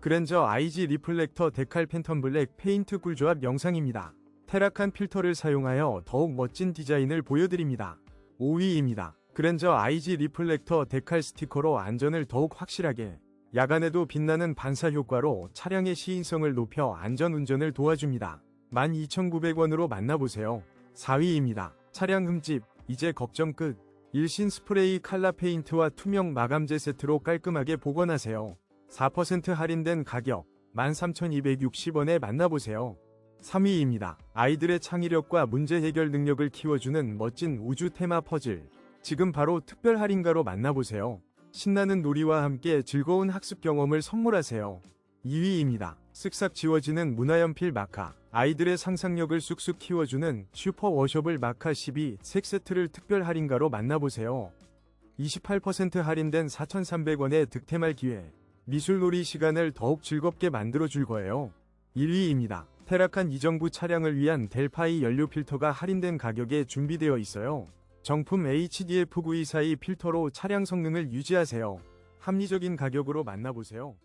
그랜저 IG 리플렉터 데칼 팬텀 블랙 페인트 꿀조합 영상입니다. 테라칸 필터를 사용하여 더욱 멋진 디자인을 보여드립니다. 5위입니다. 그랜저 IG 리플렉터 데칼 스티커로 안전을 더욱 확실하게 야간에도 빛나는 반사 효과로 차량의 시인성을 높여 안전 운전을 도와줍니다. 12,900원으로 만나보세요. 4위입니다. 차량 흠집, 이제 걱정 끝. 일신 스프레이 칼라 페인트와 투명 마감재 세트로 깔끔하게 복원하세요. 4% 할인된 가격 13,260원에 만나보세요. 3위입니다. 아이들의 창의력과 문제 해결 능력을 키워주는 멋진 우주 테마 퍼즐. 지금 바로 특별 할인가로 만나보세요. 신나는 놀이와 함께 즐거운 학습 경험을 선물하세요. 2위입니다. 쓱싹 지워지는 문화연필 마카. 아이들의 상상력을 쑥쑥 키워주는 슈퍼 워셔블 마카 12 색 세트를 특별 할인가로 만나보세요. 28% 할인된 4,300원의 득템할 기회. 미술놀이 시간을 더욱 즐겁게 만들어 줄 거예요. 1위입니다. 테라칸 이정부 차량을 위한 델파이 연료 필터가 할인된 가격에 준비되어 있어요. 정품 HDF924 필터로 차량 성능을 유지하세요. 합리적인 가격으로 만나보세요.